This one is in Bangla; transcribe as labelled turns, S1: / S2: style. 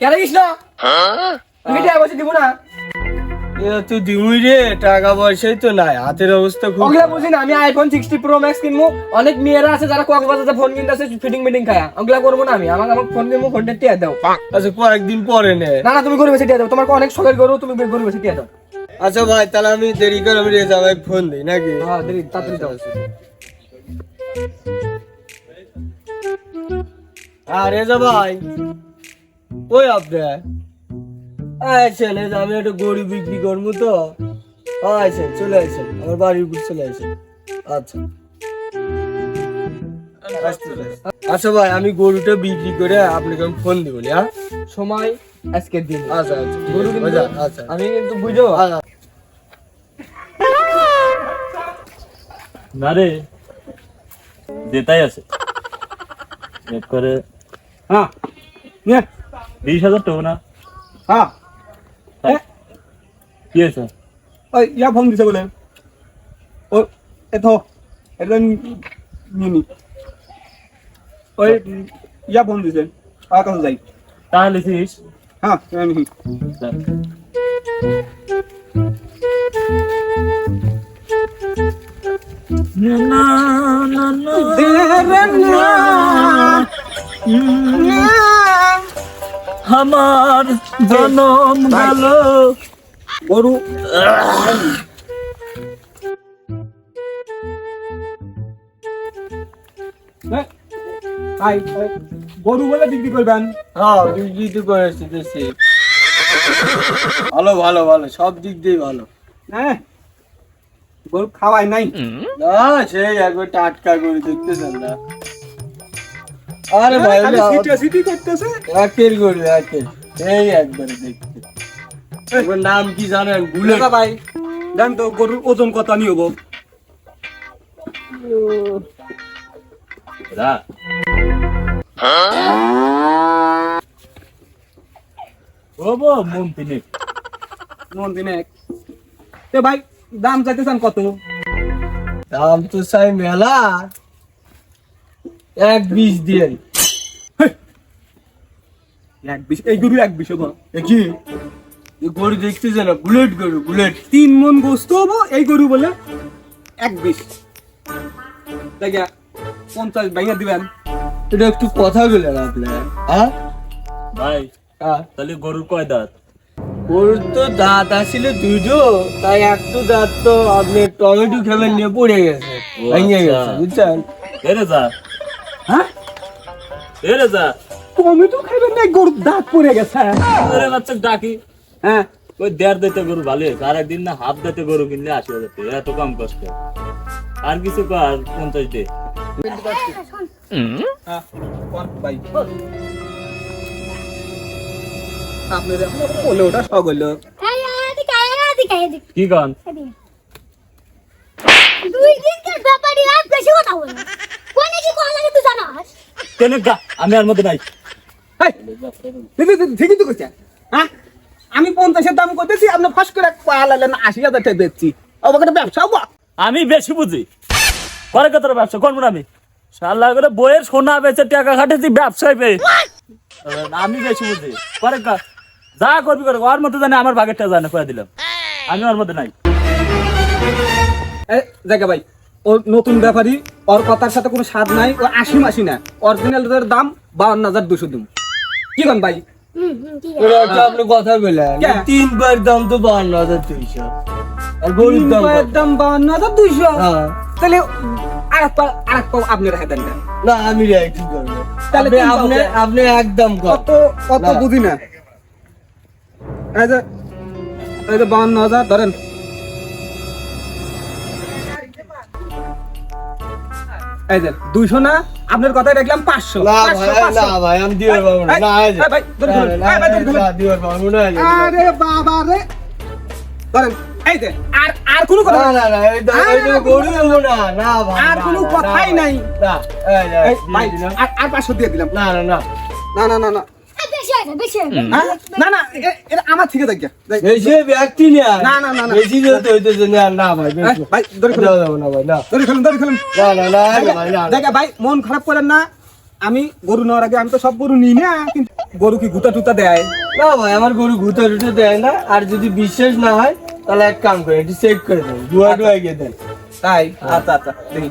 S1: কেন গিস আমি টাকা পয়সা দিব না।
S2: এ তুই দিমুই রে টাকা পয়সাই তো নাই হাতের অবস্থা খুব
S1: ওগুলা বুঝি না আমি আইফোন সিক্সটি প্রো ম্যাক্স কিনবো অনেক মেয়েরা আছে যারা কক্সবাজারে ফোন কিনতে আছে ফিটিং মিটিং খায়া। ওগুলা করব না আমি আমাকে আমার ফোন কিনবো ফোনটা টিয়া দাও।
S2: আচ্ছা কয়েকদিন পরে নে।
S1: না না তুমি গরু বেশি টিয়া দাও তোমার অনেক শখের গরু তুমি গরু বেশি টিয়া দাও।
S2: আচ্ছা ভাই তাহলে আমি দেরি করে আমি রেজা ভাই ফোন দিই নাকি?
S1: হ্যাঁ দেরি তাড়াতাড়ি দাও।
S2: আর রেজা ভাই। ওই আপনি। আচ্ছা রেজা আমি একটা গরু বিক্রি করব তো। আচ্ছা চলে আসেন আমার বাড়ির উপর চলে আসেন আচ্ছা। আচ্ছা ভাই আমি গরুটা বিক্রি করে আপনাকে আমি ফোন দিব হ্যাঁ?
S1: সময় আজকের দিন।
S2: আচ্ছা আচ্ছা।
S1: গরু কিন্তু
S2: আচ্ছা আচ্ছা।
S1: আমি কিন্তু বুঝো
S2: আচ্ছা।
S3: না রে যেটাই আছে। এক করে
S4: হ্যাঁ নে
S3: বিশ হাজার টাকা না?
S4: হ্যাঁ।
S3: কি আছে
S4: ওই ইয়া ফোন দিছে বলে। ও এত এটা নিনি। ওই ইয়া ফোন দিছে আর কাছে যাই?
S3: তাহলে লিখিস।
S4: হ্যাঁ আমি
S3: আমার জনম গেল।
S4: গরু। আই, গরু বলে বিক্রি করবেন?
S2: হ্যাঁ বিক্রি তো করেছি দেখছি ভালো ভালো ভালো সব দিক দিয়ে ভালো।
S4: হ্যাঁ গরু খাওয়াই নাই?
S2: না সেই একবার টাটকা করে দেখতেছেন না। আরে ভাই না,
S4: সিটি সিটি করতেছে।
S2: একের করে একের এই একবার দেখতে। ওর নাম কি জানেন? বুলেটা।
S4: ভাই। দেন তো গরুর ওজন কত নি হব?
S3: রা ও বো মন তিনে
S4: মন দিনে তে ভাই দাম চাইতেছেন কত?
S2: দাম তো চাই মেলা। এক বিশ দিয়ে
S4: এক বিশ এই গরু এক বিশ
S2: কি? এই গরু দেখতেছে না বুলেট গরু বুলেট।
S4: তিন মন গোস্ত হব এই গরু বলে। এক বিশ দেখা পঞ্চাশ ভাইয়া দিবেন।
S2: এটা একটু কথা বলেন আপনার হ্যাঁ?
S3: ভাই
S2: হ্যাঁ?
S3: তাহলে গরুর কয় দাঁত?
S2: গরুর তো দাঁত আসছিল দুটো তাই একটু দাঁত তো আপনি টমেটো খেবেন নিয়ে পড়ে গেছে। ভেঙে
S3: আচ্ছা।
S2: গেছে বুঝছেন?
S3: এরে যা। এরে যা
S4: টমেটো খাইবেন না গরুর দাঁত পড়ে গেছে।
S3: আরে বাচ্চা ডাকি।
S4: হ্যাঁ।
S3: ওই দেড় দিতে গরু ভালো আর একদিন না হাফ দিতে গরু কিনলে হাজার টাকা এত কম কষ্ট। আর কিছু কর পঞ্চাশ দে।
S4: হ্যাঁ
S3: কি কন?
S5: দুই দিনকার ব্যাপারে আর বেশি কথা বলো? কোনে কি কল লাগে তুই জানাস?
S3: গা? আমি আর মধ্যে নাই।
S4: ঠিকই তো কইছে? হ্যাঁ? আমি পঞ্চাশের দাম করতেছি আপনি ফাঁস করে পালালেন আশি হাজার টাকা বেচছি। অবাকে ব্যবসা হব
S3: আমি বেশি বুঝি। করে কত ব্যবসা? করব না আমি? সাল্লা করে বইয়ের সোনা বেচে টাকা খাটেছি ব্যবসায় পেয়ে। আমি বেশি বুঝি। করে যা করবি করে ওর মধ্যে জানে আমার ভাগেরটা জানে করে দিলাম। আমি ওর মধ্যে নাই।
S4: জায়গা ভাই ও নতুন ব্যাপারী ওর কথার সাথে কোনো স্বাদ নাই ও আশি মাসি না। অরিজিনাল দাম বাউন্ন হাজার দুশো দিন কি কন ভাই?
S2: আপনি কথা বলেন তিনবার দাম তো বান্ন হাজার দুইশো। আর গরুর দাম
S4: তিন দাম বাউন্ন হাজার দুইশো।
S2: হ্যাঁ।
S4: তাহলে আর পা পা আপনি রেখে দেন না।
S2: আমি রে কি করব
S4: তাহলে
S2: আপনি আপনি একদম কত
S4: কত কত বুঝি না। এই যে এই যে বাউন্ন হাজার ধরেন। ফেলুন। না, আপনার কথাই
S2: না
S4: পাঁচশো। আরে বাবা রে। ধরেন এই যে আর আর কোনো কথা
S2: না না না
S4: আর কোনো কথাই নাই। আর পাঁচশো দিয়ে দিলাম।
S2: না না না।
S4: না না না না। হ্যাঁ? না না এটা আমার থেকে দেখ
S2: ব্যক্তি না
S4: না, না, না,
S2: হইতেছে ভাই বেশি।
S4: ভাই ধরে ফেলুন
S2: না ভাই না।
S4: ধরে ফেলুন ধরে ফেলুন
S2: না না না এই ভাই না না।
S4: ভাই মন খারাপ করেন না। আমি গরু নেওয়ার আগে আমি তো সব গরু নিই না কিন্তু গরু কি গুতা টুতা দেয়?
S2: না ভাই আমার গরু ঘুতে টুতে দেয় না। আর যদি বিশ্বাস না হয় তাহলে এক কাম করে একটু চেক করে দেন দুয়া দুয়া গিয়ে দেন।
S4: তাই? আচ্ছা আচ্ছা দেখি।